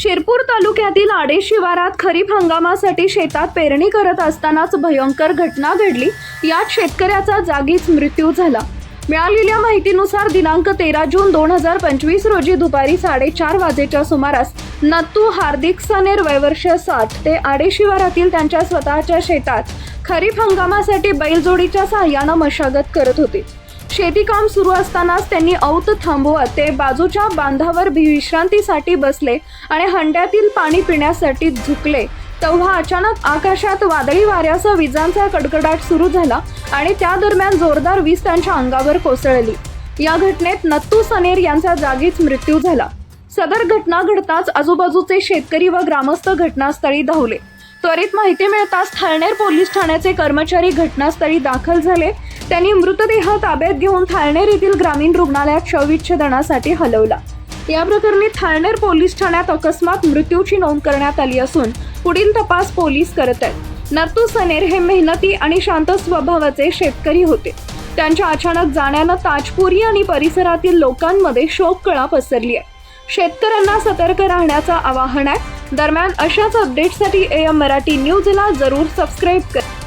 शिरपूर तालुक्यातील आडे शिवारात खरीप हंगामासाठी शेतात पेरणी करत असतानाच भयंकर घटना घडली. यात शेतकऱ्याचा जागीच मृत्यू झाला. मिळालेल्या माहितीनुसार दिनांक तेरा जून दोन हजार पंचवीस रोजी दुपारी साडेचार वाजेच्या सुमारास नत्तू हार्दिक सनेर वयवर्ष साठ ते आडे शिवारातील त्यांच्या स्वतःच्या शेतात खरीप हंगामासाठी बैलजोडीच्या सहाय्यानं मशागत करत होते. शेती काम सुरू असतानाच त्यांनी औत थांबवत ते बाजूच्या बांधावर विश्रांतीसाठी बसले आणि हंड्यातील पाणी पिण्यासाठी झुकले. तेव्हा अचानक आकाशात वादळी वाऱ्यासह विजांचा कडकडाट सुरू झाला आणि त्या दरम्यान जोरदार वीज त्यांच्या अंगावर कोसळली. या घटनेत नत्तू सनेर यांचा जागीच मृत्यू झाला. सदर घटना घडताच आजूबाजूचे शेतकरी व ग्रामस्थ घटनास्थळी धावले. त्वरित माहिती मिळताच थाळनेर पोलीस ठाण्याचे कर्मचारी घटनास्थळी दाखल झाले त्यांनी मृतदेह ताब्यात घेऊन थाळनेर येथील ग्रामीण रुग्णालयात शवविच्छेदनासाठी हलवला. या प्रकरणी थाळनेर पोलीस ठाण्यात अकस्मात मृत्यूची नोंद करण्यात आली असून पुढील तपास पोलीस करत आहेत. नत्तू सनेर हे मेहनती आणि शांत स्वभावाचे शेतकरी होते. त्यांच्या अचानक जाण्यानं ताजपुरी आणि परिसरातील लोकांमध्ये शोककळा पसरली आहे. शेतकऱ्यांना सतर्क राहण्याचं आवाहन आहे. दरम्यान अशाच अपडेटसाठी ए एम मराठी न्यूजला जरूर सबस्क्राईब करा.